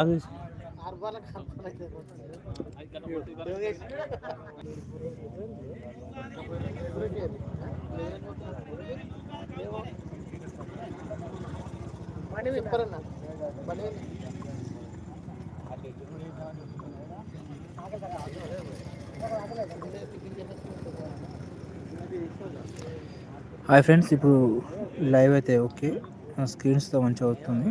అది hi friends ఇప్పుడు live అయితే ఓకే. స్క్రీన్స్తో మంచిగా అవుతుంది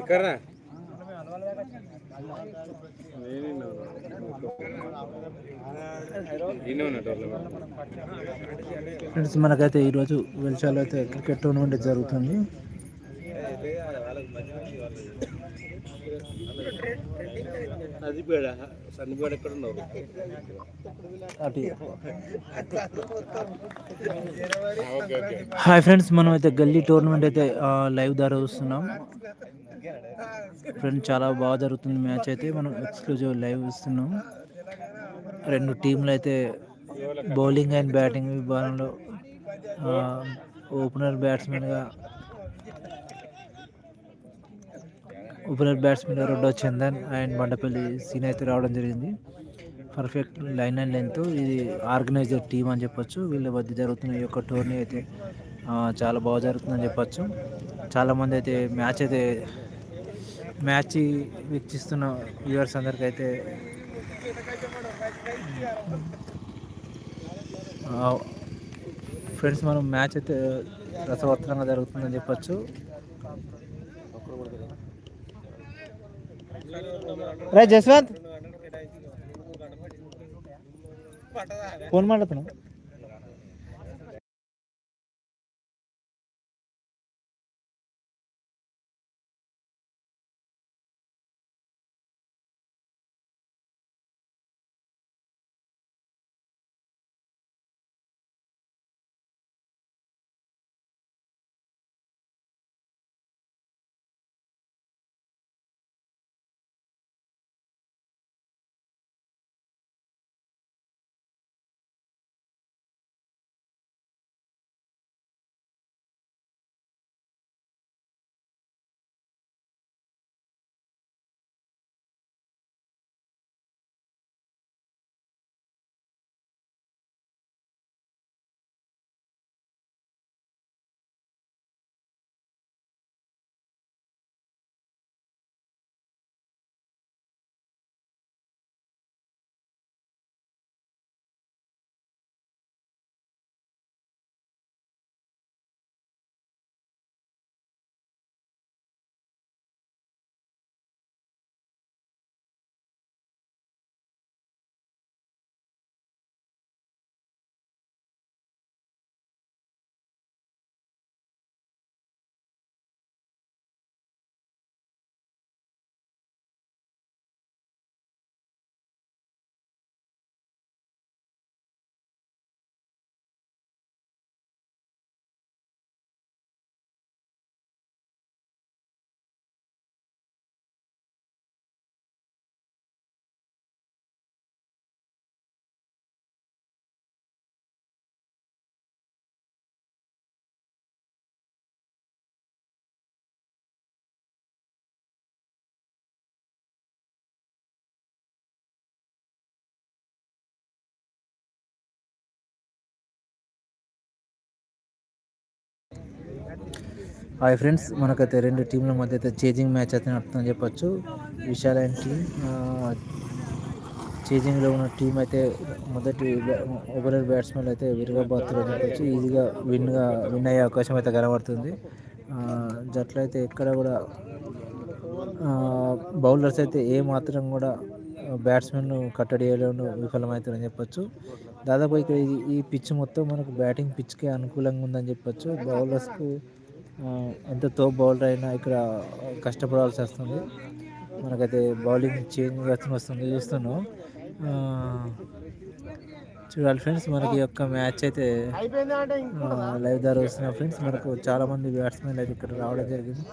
ఎక్కడరా? ఫ్రెండ్స్ మనకైతే ఈరోజు వెల్చాలో అయితే క్రికెట్ టోర్నమెంట్ జరుగుతుంది. సన్నిపేడ ఎక్కడ హాయ్ ఫ్రెండ్స్ మనం అయితే గల్లీ టోర్నమెంట్ అయితే లైవ్ ద్వారా చూస్తున్నాం. ఫ్రెండ్స్ చాలా బాగా జరుగుతుంది మ్యాచ్ అయితే. మనం ఎక్స్క్లూజివ్ లైవ్ ఇస్తున్నాం. రెండు టీంలు అయితే బౌలింగ్ అండ్ బ్యాటింగ్ విభాగంలో ఓపెనర్ బ్యాట్స్మెన్గా ఓపెనర్ బ్యాట్స్మెన్ రెండో చందన్ అండ్ బండపల్లి సీన్ అయితే రావడం జరిగింది. పర్ఫెక్ట్ లైన్ అండ్ లెంత్ ఇది ఆర్గనైజర్ టీం అని చెప్పొచ్చు. వీళ్ళ మధ్య జరుగుతున్న ఈ యొక్క టోర్నీ అయితే చాలా బాగా జరుగుతుందని చెప్పొచ్చు. చాలామంది అయితే మ్యాచ్ అయితే మ్యాచ్ వీక్షిస్తున్న వ్యూవర్స్ అందరికీ అయితే ఫ్రెండ్స్ మనం మ్యాచ్ అయితే రసవత్తరంగా జరుగుతుందని చెప్పొచ్చు. రే జస్వంత్. ఫోన్ మాట్లాడుతున్నావు. హాయ్ ఫ్రెండ్స్ మనకైతే రెండు టీంల మధ్య అయితే చేజింగ్ మ్యాచ్ అయితే నడుతుందని చెప్పొచ్చు. విశాల్ అండ్ టీం చేజింగ్లో ఉన్న టీం అయితే మొదటి ఓపెనర్ బ్యాట్స్మెన్ అయితే విరగబాతులు చెప్పొచ్చు. ఈజీగా విన్గా విన్ అయ్యే అవకాశం అయితే కనబడుతుంది. జట్లు అయితే ఎక్కడ కూడా బౌలర్స్ అయితే ఏ మాత్రం కూడా బ్యాట్స్మెన్ కట్టడి చేయడంలో విఫలమవుతారని చెప్పొచ్చు. దాదాపు ఇక్కడ ఈ- ఈ పిచ్ మొత్తం మనకు బ్యాటింగ్ పిచ్కే అనుకూలంగా ఉందని చెప్పొచ్చు. బౌలర్స్కు ఎంత తో బౌలర్ అయినా ఇక్కడ కష్టపడాల్సి వస్తుంది. మనకైతే బౌలింగ్ చేంజ్ వస్తుంది చూస్తున్నాం. చూడాలి ఫ్రెండ్స్ మనకి యొక్క మ్యాచ్ అయితే లైవ్ ద్వారా వస్తున్న ఫ్రెండ్స్ మనకు చాలామంది బ్యాట్స్మెన్ అయితే ఇక్కడ రావడం జరిగింది.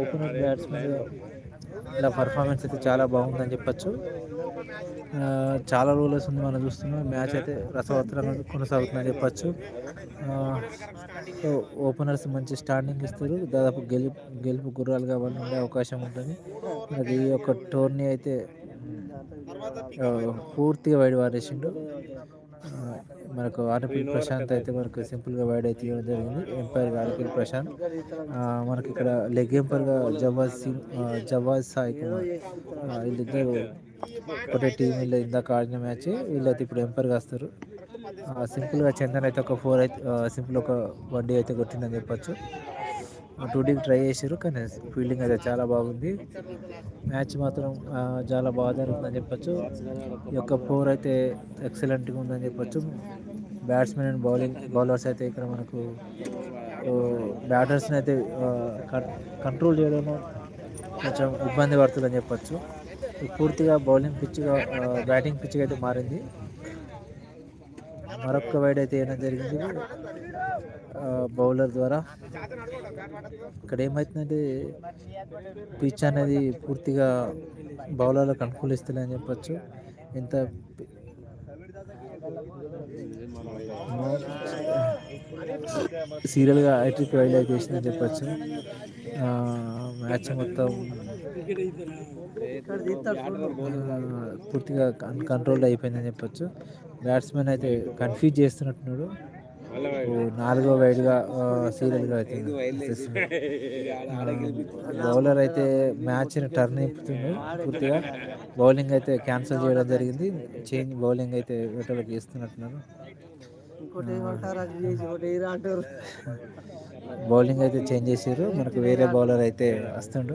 ఓపెనర్ బ్యాట్స్మెన్ ఇలా పర్ఫార్మెన్స్ అయితే చాలా బాగుందని చెప్పచ్చు. చాలా రోజులు ఉంది మనం చూస్తున్నాం. మ్యాచ్ అయితే రసవత్తరంగా కొనసాగుతుందని చెప్పచ్చు. సో ఓపెనర్స్ మంచి స్టాండింగ్ ఇస్తారు. దాదాపు గెలుపు గెలుపు గుర్రాలుగా వాళ్ళు ఉండే అవకాశం ఉంటుంది. అది ఈ యొక్క టోర్నీ అయితే పూర్తిగా వైడ్ వారేసిండు మనకు ఆర్పిల్ ప్రశాంత్ అయితే మనకు సింపుల్గా వైడ్ అయితే ఇవ్వడం జరిగింది. ఎంపైర్ ఆర్పిల్ ప్రశాంత్. మనకి ఇక్కడ లెగ్ ఎంపైర్గా జవాజ్ సింగ్ జవాజ్ సాయి కుమార్. వీళ్ళిద్దరు ఒకటే టీం వీళ్ళు ఇందాక ఆడిన మ్యాచ్ వీళ్ళైతే ఇప్పుడు ఎంపైర్గా వస్తారు. సింపుల్గా చందన్ అయితే ఒక ఫోర్ అయితే సింపుల్ ఒక వడ్డీ అయితే కొట్టిందని చెప్పొచ్చు. టూ డీకి ట్రై చేశారు కానీ ఫీల్డింగ్ అయితే చాలా బాగుంది. మ్యాచ్ మాత్రం చాలా బాగా జరుగుతుందని చెప్పొచ్చు. ఈ యొక్క ఫోర్ అయితే ఎక్సలెంట్గా ఉందని చెప్పొచ్చు. బ్యాట్స్మెన్ అండ్ బౌలింగ్ బౌలర్స్ అయితే ఇక్కడ మనకు బ్యాటర్స్ని అయితే కంట్రోల్ చేయడంలో కొంచెం ఇబ్బంది పడుతుందని చెప్పొచ్చు. పూర్తిగా బౌలింగ్ పిచ్గా బ్యాటింగ్ పిచ్గా అయితే మారింది. మరొక వైడ్ అయితే ఏమైనా జరిగింది? బౌలర్ ద్వారా. ఇక్కడ ఏమవుతుందంటే పిచ్ అనేది పూర్తిగా బౌలర్లకు అని చెప్పొచ్చు. ఎంత సీరియల్గా ఐట్రిక్ వైల్డ్ అయితే చేసిందని చెప్పొచ్చు మ్యాచ్ మొత్తం పూర్తిగా కంట్రోల్ అయిపోయిందని చెప్పొచ్చు. బ్యాట్స్మెన్ అయితే కన్ఫ్యూజ్ చేస్తున్నట్టున్నాడు. నాలుగో వైడ్గా సీరియల్గా అయితే బౌలర్ అయితే మ్యాచ్ని టర్న్ అయిపోతుంది పూర్తిగా. బౌలింగ్ అయితే క్యాన్సిల్ చేయడం జరిగింది. చేంజ్ బౌలింగ్ అయితే వేటలోకి అంటారు? బౌలింగ్ అయితే చేంజ్ చేసారు మనకు వేరే బౌలర్ అయితే వస్తుండు.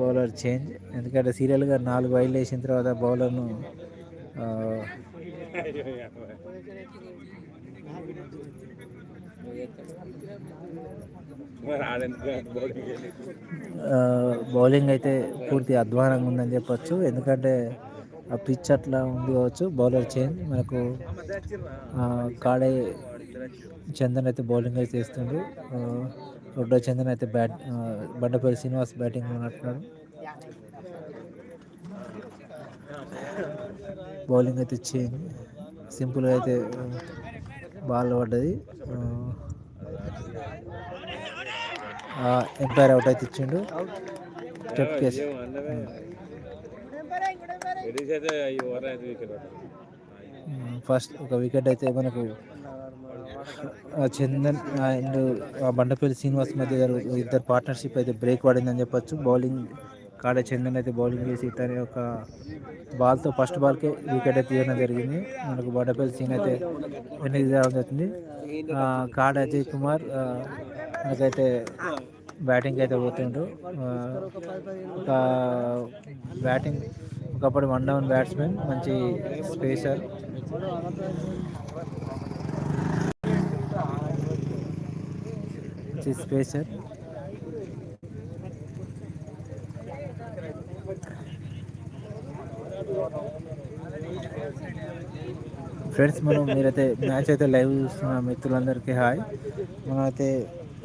Bowler change. ఎందుకంటే సీరియల్గా నాలుగు వైడ్లు వేసిన తర్వాత బౌలర్ను బౌలింగ్ అయితే పూర్తి అధ్వానంగా ఉందని చెప్పొచ్చు. ఎందుకంటే ఆ పిచ్ అట్లా ఉంది కావచ్చు బౌలర్ చేంజ్ మనకు కాడే చందన్ అయితే బౌలింగ్ అయితే చేస్తుండ్రు ఆ, రెండో చందన్ అయితే బ్యాట్ బండపల్లి శ్రీనివాస్ బ్యాటింగ్ ఉన్నట్టున్నాడు బౌలింగ్ అయితే చేంజ్ సింపుల్గా అయితే బాల్ పడ్డది. ఎంపైర్ అవుట్ అయితే ఇచ్చిండు. Step case. ఫస్ట్ ఒక వికెట్ అయితే మనకు చందన్ అండ్ ఆ బండపల్లి శ్రీనివాస్ మధ్య ఇద్దరు పార్ట్నర్షిప్ అయితే బ్రేక్ పడిందని చెప్పొచ్చు. బౌలింగ్ కాడ చందన్ అయితే బౌలింగ్ చేసి తన యొక్క బాల్తో ఫస్ట్ బాల్కే వికెట్ అయితే తీయడం జరిగింది. మనకు బండపల్లి సీన్ అయితే వెనక్కి రావడం జరుగుతుంది కాడ అజయ్ కుమార్ మనకైతే బ్యాటింగ్ అయితే పోతుండ్రు ఒక బ్యాటింగ్ ఒకప్పుడు వన్ డౌన్ బ్యాట్స్మెన్ మంచి స్పేసర్. మంచి స్పేసర్. ఫ్రెండ్స్ మనం మీరైతే మ్యాచ్ అయితే లైవ్ చూస్తున్న మిత్రులందరికీ హాయ్. మనమైతే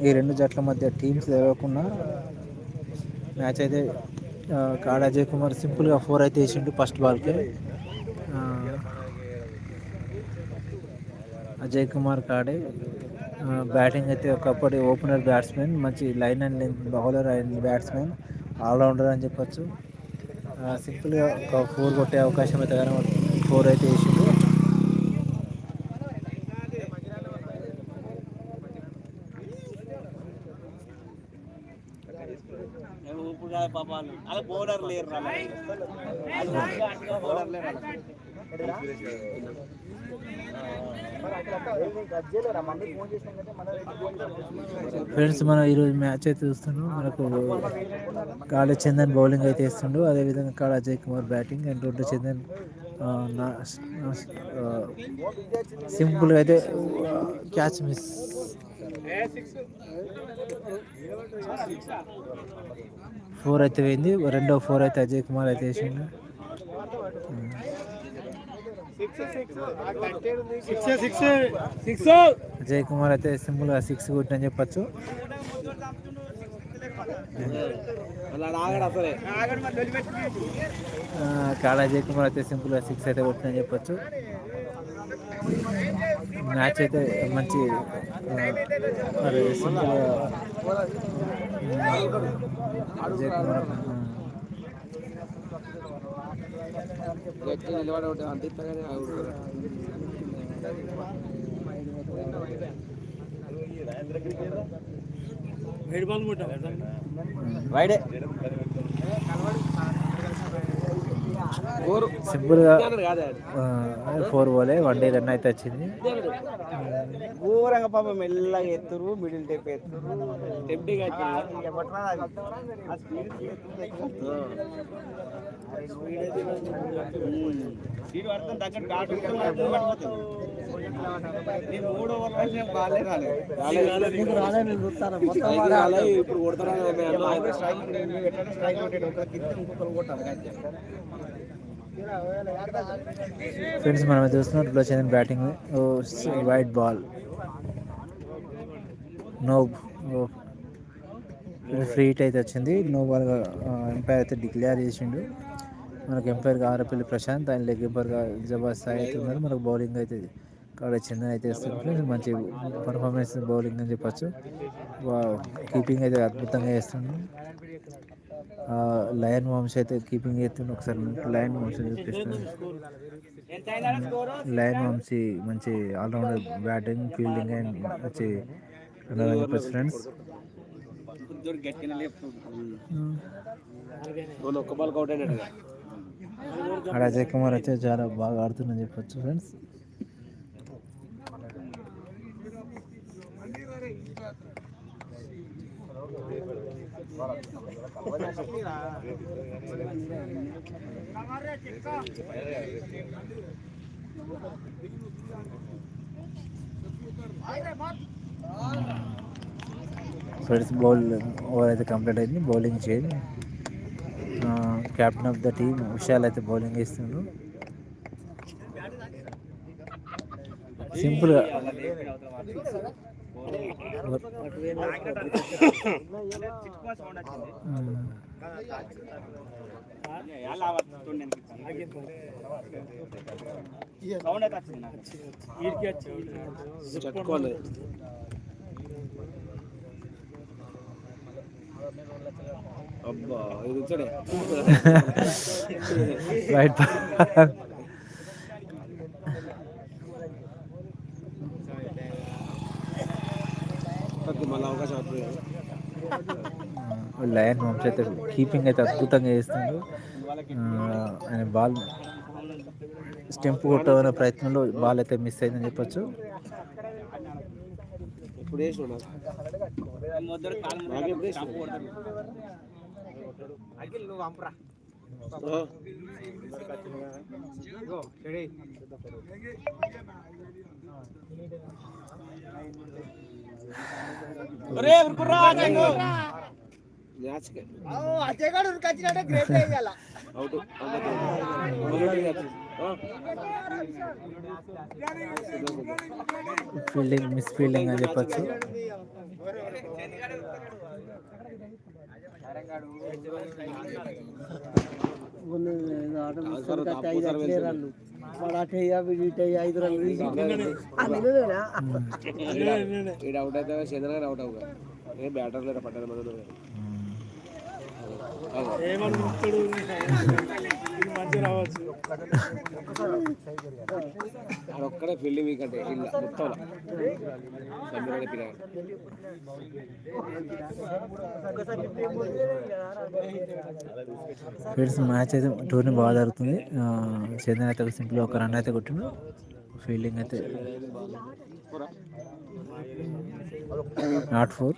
ఈ రెండు జట్ల మధ్య టీమ్స్ లేవకుండా మ్యాచ్ అయితే కాడ అజయ్ కుమార్ సింపుల్గా ఫోర్ అయితే వేసిండు ఫస్ట్ బాల్కి అజయ్ కుమార్ కాడే. బ్యాటింగ్ అయితే ఒకప్పటి ఓపెనర్ బ్యాట్స్మెన్ మంచి line and length bowler and batsmen allrounder అని చెప్పొచ్చు. సింపుల్గా ఒక ఫోర్ కొట్టే అవకాశం అయితే కనబడుతుంది. ఫోర్ అయితే వేసిండు అలా బౌలర్ లేరు బౌలర్ లేరు ఫ్రెండ్స్ మనం ఈరోజు మ్యాచ్ అయితే చూస్తున్నాం. మనకు కాళ చందన్ బౌలింగ్ అయితే వేస్తుండు. అదేవిధంగా కాళ అజయ్ కుమార్ బ్యాటింగ్. అండ్ రెండు చందన్ సింపుల్గా అయితే క్యాచ్ మిస్. ఫోర్ అయితే పోయింది. రెండో ఫోర్ అయితే అజయ్ కుమార్ అయితే వేసిండు. అజయ్ కుమార్ అయితే సింపుల్గా సిక్స్ కొట్టినని చెప్పచ్చు. కాళా జయకుమార్ కుమార్ అయితే సింపుల్గా సిక్స్ అయితే కొట్టినని చెప్పొచ్చు. మ్యాచ్ అయితే మంచి మరి సింపుల్గా జయకుమార్ కుమార్ ఆ, గట్టి నిలబడి ఒకటి అంటిస్తాగానే సింపుల్గా కాదే ఫోర్ పోలే వన్ డే రన్ అయితే వచ్చింది. ఘోరంగా పాపం మెల్లగా ఎత్తురు మిడిల్ టైప్ ఎత్తురు ఘాటు నేను మూడు ఓవర్లు రాలేదు ఇప్పుడు కొడతారా స్ట్రైక్ ఎట్లా స్ట్రైక్ కొట్టాడు ఒకరికి ఇస్తే ఇంకొకరు కొట్టాలి అంతే. ఫ్రెండ్స్ మనం చూస్తున్నట్లు వచ్చింది batting. Wide ball. No free hit అయితే వచ్చింది. నో బాల్ ఎంపైర్ అయితే డిక్లేర్ చేసిండు. మనకు ఎంపైర్గా ఆరపల్లి ప్రశాంత్ ఆయన లెగ్ ఎంపైర్గా జబర్దస్త్ సాయి అయితే ఉన్నారు. మనకు బౌలింగ్ అయితే కాడ చందన్ అయితే ఇస్తుంది ఫ్రెండ్స్ మంచి పర్ఫార్మెన్స్ బౌలింగ్ అని చెప్పొచ్చు. కీపింగ్ అయితే అద్భుతంగా చేస్తుంది లయన్ వంశ్ అయితే కీపింగ్ చేస్తుండే. ఒకసారి లయన్ వంశీ చూపిస్తాను. లయన్ వంశీ మంచి ఆల్రౌండర్ బ్యాటింగ్ ఫీల్డింగ్ అండ్ మంచి అని చెప్పచ్చు ఫ్రెండ్స్ గట్టిగా లేపుతుంది మొన్న ఒక్క బాల్ అవుట్ అయినట్టుగా ఆడ అజయ్ కుమార్ అయితే చాలా బాగా ఆడుతుందని చెప్పొచ్చు ఫ్రెండ్స్ ఫ్రెండ్స్ బౌల్ ఓవర్ అయితే కంప్లీట్ అయింది. బౌలింగ్ చేయండి. Captain of the team Vishal అయితే బౌలింగ్ వేస్తున్నాడు. సింపుల్గా. చట్టుకోవాలి రైట్ లయన్ వంశ అయితే కీపింగ్ అయితే అద్భుతంగా చేస్తుండ్రు ఆ, ఆయన బాల్ స్టెంప్ కొట్టాలనే ప్రయత్నంలో బాల్ అయితే మిస్ అయిందని చెప్పొచ్చు. ఇప్పుడు వేసి నువ్వు పంపరా మ్యాచ్కి అజయగాడు ఉరికొచ్చినట్టే great out fielding miss fielding అని చెప్పొచ్చు. వాడు అటు అయ్యా వీడు ఇటు అయ్యా ఐదు? ఈడు అవుట్ అయితే చంద్రగారు అవుట్ అవుగా. ఏ బ్యాటర్ లేరు పట్టాలి మన ఒక్కడే ఫీల్డింగ్ వీక్ అంటే మొత్తం చంద్రగారి ఫ్రెండ్స్ మ్యాచ్ అయితే టోర్నీ బాగా జరుగుతుంది. ఆ, చందన్ అయితే సింపుల్ ఒక రన్ అయితే కొట్టిండు. ఫీల్డింగ్ అయితే నాట్ ఫోర్.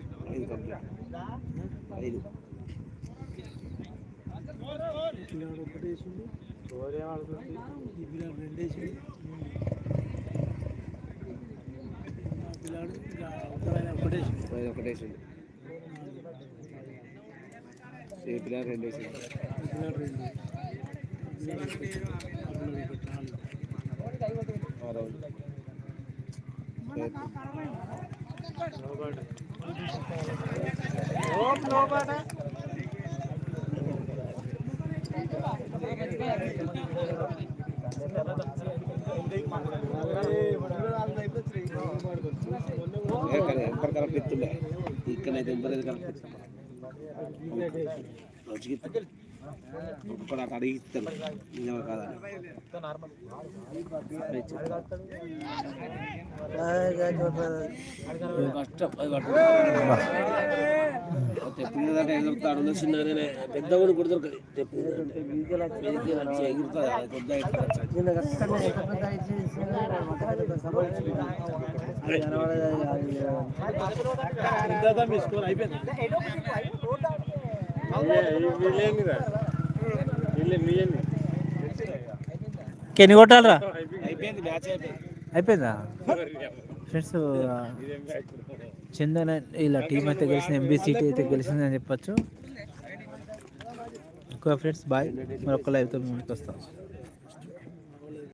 ఐదు కంప్లీట్ ఐదు ఐదు ఒకటేసింది ఏ పిల్లలు రెండు వేసింది ఎంపర్ కరెక్ట్ ఇస్తుండే ఇక్కడైతే ఎంపర్ అయితే ఒక్కొక్కడు అటు అడిగిస్తాను నిజమే కాదని కష్టం అది పట్టుకో తెప్పిందంటే ఎగురుతాడు చిన్నగానే పెద్ద కూడా కూడా దొరకదు. తెప్పిందంటే ఎగురుతుంది. పెద్ద ఎగురుతుంది ఎన్ని కొట్టాలరా? అయిపోయింది ఫ్రెండ్స్ చందన్ ఇలా టీం అయితే గెలిచింది ఎంబీసీ అయితే గెలిచింది అని చెప్పొచ్చు. ఎక్కువ ఫ్రెండ్స్ బాయ్. మరొక లైవ్తో ముందుకు వస్తాం.